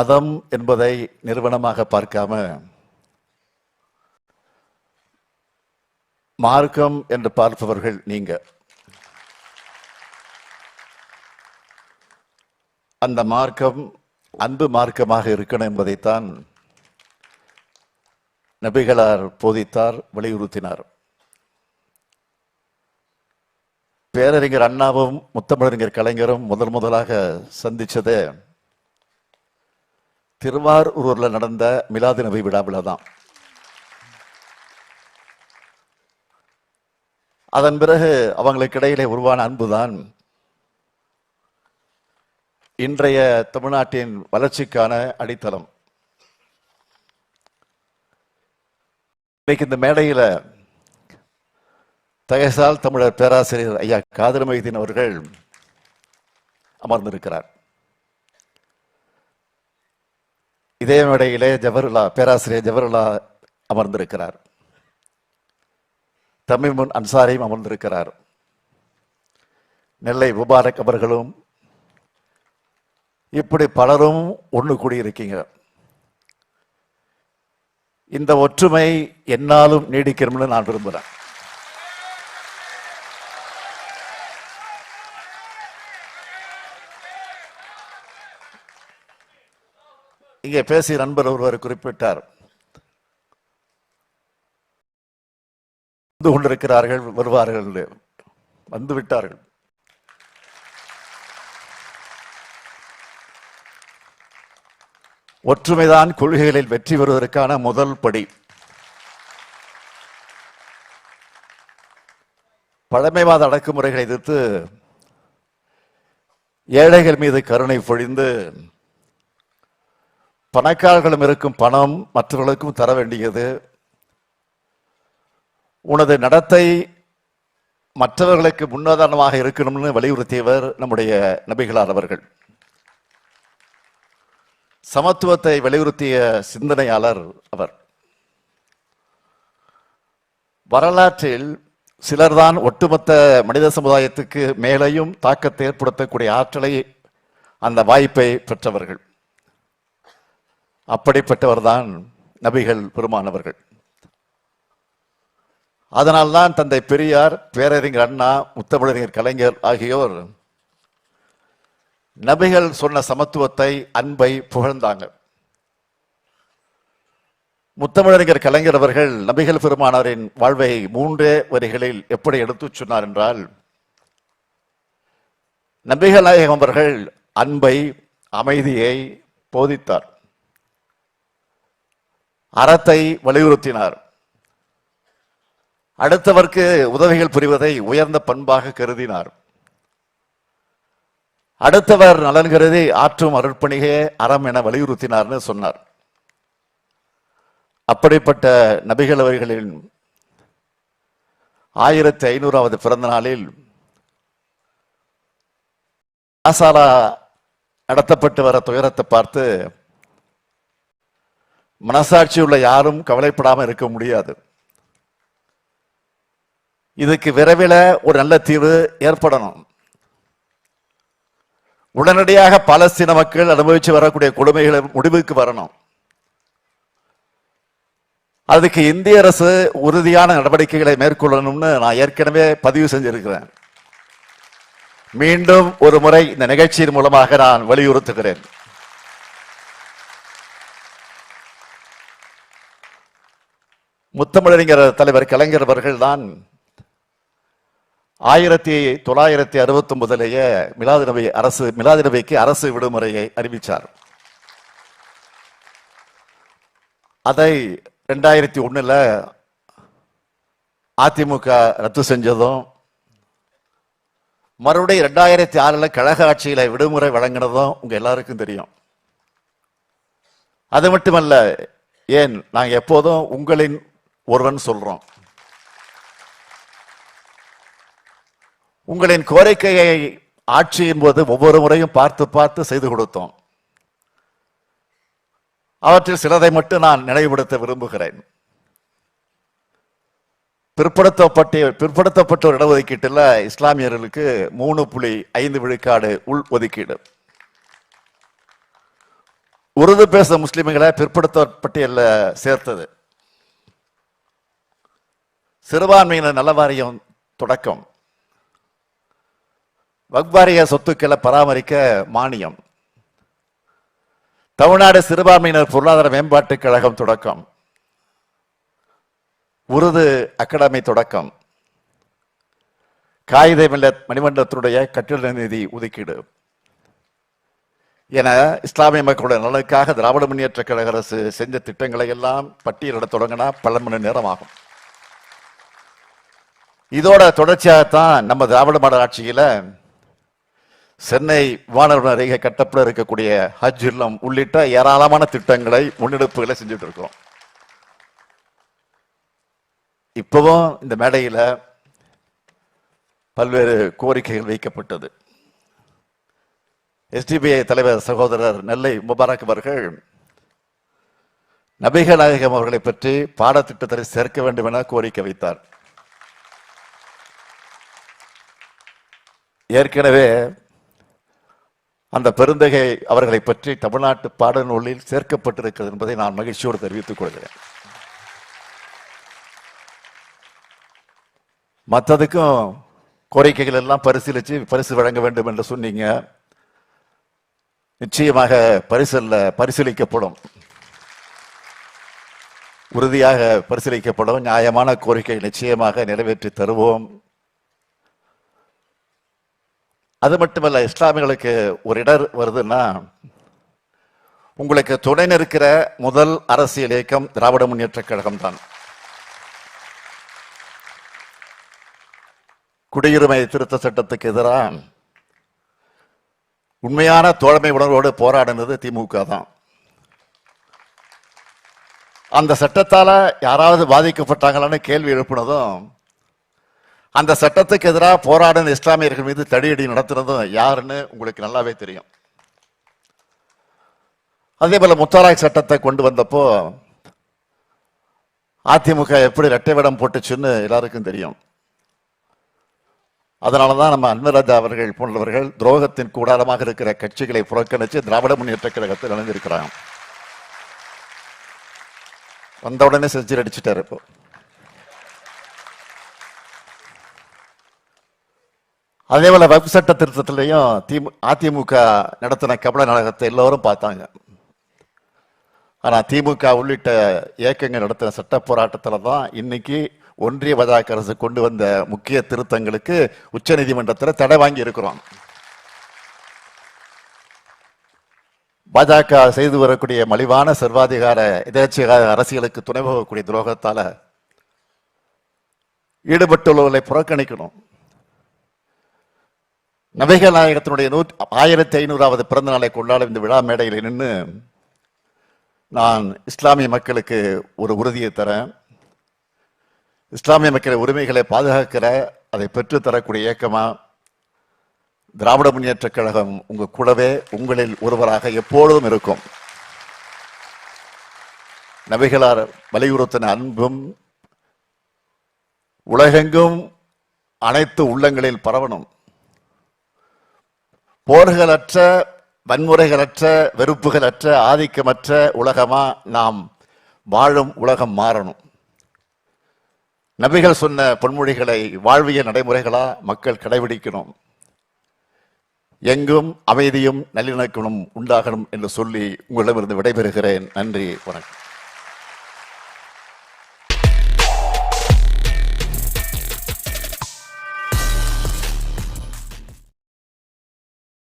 மதம் என்பதை நிறுவனமாக பார்க்காம மார்க்கம் என்று பார்ப்பவர்கள் நீங்க. அந்த மார்க்கம் அன்பு மார்க்கமாக இருக்கணும் என்பதைத்தான் நபிகளார் போதித்தார் வலியுறுத்தினார். பேரறிஞர் அண்ணாவும் முத்தமிழறிஞர் கலைஞரும் முதல் முதலாக சந்திச்சதே திருவாரூர்ல நடந்த மிலாது நபி விழாவில் தான். அதன் பிறகு அவங்களுக்கு இடையிலே உருவான அன்புதான் இன்றைய தமிழ்நாட்டின் வளர்ச்சிக்கான அடித்தளம். இன்னைக்கு இந்த மேடையில் தகசால் தமிழர் பேராசிரியர் ஐயா காதர் மைதீன் அவர்கள் அமர்ந்திருக்கிறார். இதே மேடையிலே ஜவஹர்லா பேராசிரியர் ஜவஹர்லா அமர்ந்திருக்கிறார். தமிமுன் அன்சாரியும் அமர்ந்திருக்கிறார். நெல்லை முபாரக் அவர்களும் இப்படி பலரும் ஒன்று கூடியிருக்கீங்க. இந்த ஒற்றுமை என்னாலும் நீடிக்கணும்னு நான் விரும்புகிறேன் இங்கே பேசிய நண்பர் ஒருவர் குறிப்பிட்டார். வந்து கொண்டிருக்கிறார்கள் வருவார்கள் வந்து விட்டார்கள். ஒற்றுமைதான் கொள்கைகளில் வெற்றி பெறுவதற்கான முதல் படி. பழமைவாத அடக்குமுறைகளை எதிர்த்து ஏழைகள் மீது கருணை பொழிந்து பணக்காரர்களும் இருக்கும் பணம் மற்றவர்களுக்கும் தர வேண்டியது. உனது நடத்தை மற்றவர்களுக்கு முன்னுதாரணமாக இருக்கணும்னு வலியுறுத்தியவர் நம்முடைய நபிகளார் அவர்கள். சமத்துவத்தை வலியுறுத்திய சிந்தனையாளர் அவர். வரலாற்றில் சிலர்தான் ஒட்டுமொத்த மனித சமுதாயத்துக்கு மேலேயும் தாக்கத்தை ஏற்படுத்தக்கூடிய ஆற்றலை அந்த வாய்ப்பை பெற்றவர்கள். அப்படிப்பட்டவர்தான் நபிகள் பெருமானவர்கள். அதனால்தான் தந்தை பெரியார் பேரறிஞர் அண்ணா முத்தமிழறிஞர் கலைஞர் ஆகியோர் நபிகள் சொன்ன சமத்துவத்தை அன்பை புகழ்ந்தாங்க. முத்தமிழறிஞர் கலைஞர் அவர்கள் நபிகள் பெருமானாரின் வாழ்வை மூன்றே வரிகளில் எப்படி எடுத்துச் சொன்னார் என்றால் நபிகள் நாயகம் அவர்கள் அன்பை அமைதியை போதித்தார். அறத்தை வலியுறுத்தினார். அடுத்தவர்க்கு உதவிகள் புரிவதை உயர்ந்த பண்பாக கருதினார். அடுத்தவர் நலன் கருதி ஆற்றும் அருட்பணிகே அறம் என வலியுறுத்தினார்னு சொன்னார். அப்படிப்பட்ட நபிகள் அவர்களின் ஆயிரத்தி ஐநூறாவது பிறந்த நாளில் ஆசாரா நடத்தப்பட்டு வர துயரத்தை பார்த்து மனசாட்சி உள்ள யாரும் கவலைப்படாமல் இருக்க முடியாது. இதுக்கு விரைவில் ஒரு நல்ல தீர்வு ஏற்படணும். உடனடியாக பாலஸ்தீன மக்கள் அனுபவிச்சு வரக்கூடிய கொடுமைகளை முடிவுக்கு வரணும். அதுக்கு இந்திய அரசு உறுதியான நடவடிக்கைகளை மேற்கொள்ளணும்னு நான் ஏற்கனவே பதிவு செஞ்சிருக்கிறேன். மீண்டும் ஒரு முறை இந்த நிகழ்ச்சியின் மூலமாக நான் வலியுறுத்துகிறேன். முத்தமிழறிஞர் தலைவர் கலைஞர் அவர்கள் தான் ஆயிரத்தி தொள்ளாயிரத்தி அறுபத்தி ஒன்பதுலேயே மிலாது நபி அரசு மிலாது நபிக்கு அரசு விடுமுறையை அறிவித்தார் அதை ரெண்டாயிரத்தி ஒன்றில் அதிமுக ரத்து செஞ்சதும் மறுபடியும் ரெண்டாயிரத்தி ஆறில் கழக ஆட்சியில் விடுமுறை வழங்கினதும் உங்கள் எல்லாருக்கும் தெரியும். அது மட்டுமல்ல ஏன் நாங்கள் எப்போதும் உங்களின் ஒருவன் சொல்றோம் உங்களின் கோரிக்கையை ஆட்சியின் போது ஒவ்வொரு முறையும் பார்த்து பார்த்து செய்து கொடுத்தோம். அவற்றில் சிலதை மட்டும் நான் நினைவுபடுத்த விரும்புகிறேன். பிற்படுத்தப்பட்ட பிற்படுத்தப்பட்டோர் இடஒதுக்கீட்டில் இஸ்லாமியர்களுக்கு மூணு புள்ளி ஐந்து விழுக்காடு உள் ஒதுக்கீடு. உருது பேச முஸ்லிம்களை பிற்படுத்த சேர்த்தது. சிறுபான்மையினர் நல வாரியம் தொடக்கம். வக்வாரிய சொத்துக்களை பராமரிக்க மானியம். தமிழ்நாடு சிறுபான்மையினர் பொருளாதார மேம்பாட்டுக் கழகம் தொடக்கம். உருது அகாடமி தொடக்கம். காகித மில்லத் மணிமண்டலத்தினுடைய கட்டிட நிதி ஒதுக்கீடு. என இஸ்லாமிய மக்களுடைய நலனுக்காக திராவிட முன்னேற்ற கழக அரசு செஞ்ச திட்டங்களை எல்லாம் பட்டியலிட தொடங்கினா பல மணி நேரம் ஆகும் இதோட தொடர்ச்சியாகத்தான் நம்ம திராவிட மாடல் ஆட்சியில சென்னை வானவர் அருகே கட்டப்பட இருக்கக்கூடிய ஹஜ் இல்லம் உள்ளிட்ட ஏராளமான திட்டங்களை முன்னெடுப்புகளை செஞ்சுட்டு இருக்கோம் இப்பவும் இந்த மேடையில பல்வேறு கோரிக்கைகள் வைக்கப்பட்டது. எஸ்டிபிஐ தலைவர் சகோதரர் நெல்லை முபாரக் அவர்கள் நபிகள் நாயகம் அவர்களை பற்றி பாடத்திட்டத்தை சேர்க்க வேண்டும் என கோரிக்கை வைத்தார். ஏற்கனவே அந்த பெருந்தகை அவர்களை பற்றி தமிழ்நாட்டு பாடநூலில் சேர்க்கப்பட்டிருக்கிறது என்பதை நான் மகிழ்ச்சியோடு தெரிவித்துக் கொள்கிறேன். மற்றதுக்கும் கோரிக்கைகள் எல்லாம் பரிசீலித்து பரிசு வழங்க வேண்டும் என்று சொன்னீங்க. நிச்சயமாக பரிசல்ல பரிசீலிக்கப்படும். உறுதியாக பரிசீலிக்கப்படும். நியாயமான கோரிக்கை நிச்சயமாக நிறைவேற்றி தருவோம். அது மட்டுமல்ல இஸ்லாமியர்களுக்கு ஒரு இடர் வருதுன்னா உங்களுக்கு துணை நிற்கிற முதல் அரசியல் இயக்கம் திராவிட முன்னேற்ற கழகம் தான். குடியுரிமை திருத்த சட்டத்துக்கு எதிராக உண்மையான தோழமை உணர்வோடு போராடினது திமுக தான். அந்த சட்டத்தால் யாராவது பாதிக்கப்பட்டாங்களான்னு கேள்வி எழுப்பினதும் அந்த சட்டத்துக்கு எதிராக போராடின இஸ்லாமியர்கள் மீது தடியடி நடத்துனதும் யாருன்னு உங்களுக்கு நல்லாவே தெரியும். அதே போல முத்தாராய் சட்டத்தை கொண்டு வந்தப்போ அதிமுக எப்படி இரட்டை விடம் போட்டுச்சுன்னு எல்லாருக்கும் தெரியும். அதனாலதான் நம்ம அன்பராஜா அவர்கள் போன்றவர்கள் துரோகத்தின் கூடாரமாக இருக்கிற கட்சிகளை புறக்கணித்து திராவிட முன்னேற்ற கழகத்தில் இணைஞ்சிருக்கிறாங்க வந்த உடனே செஞ்சு அடிச்சுட்டார் இப்போ. அதே போல வகுப்பு சட்ட திருத்தத்திலையும் திமு அதிமுக நடத்தின கபல நாடகத்தை எல்லோரும் பார்த்தாங்க. ஆனால் திமுக உள்ளிட்ட இயக்கங்கள் நடத்தின சட்ட போராட்டத்தில் தான் இன்னைக்கு ஒன்றிய பாஜக அரசு கொண்டு வந்த முக்கிய திருத்தங்களுக்கு உச்ச நீதிமன்றத்தில் தடை வாங்கி இருக்கிறோம். பாஜக செய்து வரக்கூடிய மலிவான சர்வாதிகார எதேச்சிகார அரசியலுக்கு துணை போகக்கூடிய துரோகத்தால் ஈடுபட்டுள்ளவர்களை புறக்கணிக்கணும். நபிகள் நாயகத்தினுடைய நூற்றி ஆயிரத்தி ஐநூறாவது பிறந்த நாளை கொண்டாடும் இந்த விழா மேடையில் நின்று நான் இஸ்லாமிய மக்களுக்கு ஒரு உறுதியை தரேன். இஸ்லாமிய மக்களின் உரிமைகளை பாதுகாக்கிற அதை பெற்றுத்தரக்கூடிய இயக்கமாக இயக்கமா? திராவிட முன்னேற்ற கழகம் உங்க கூடவே உங்களில் ஒருவராக எப்பொழுதும் இருக்கும். நபிகளார் வலியுறுத்தின அன்பும் உலகெங்கும் அனைத்து உள்ளங்களில் பரவணும். போர்களற்ற வன்முறைகளற்ற வெறுப்புகளற்ற ஆதிக்கமற்ற உலகமா நாம் வாழும் உலகம் மாறணும். நபிகள் சொன்ன பொன்மொழிகளை வாழ்விய நடைமுறைகளா மக்கள் கடைபிடிக்கணும். எங்கும் அமைதியும் நல்லிணக்கமும் உண்டாகணும் என்று சொல்லி உங்களிடமிருந்து விடைபெறுகிறேன். நன்றி வணக்கம்.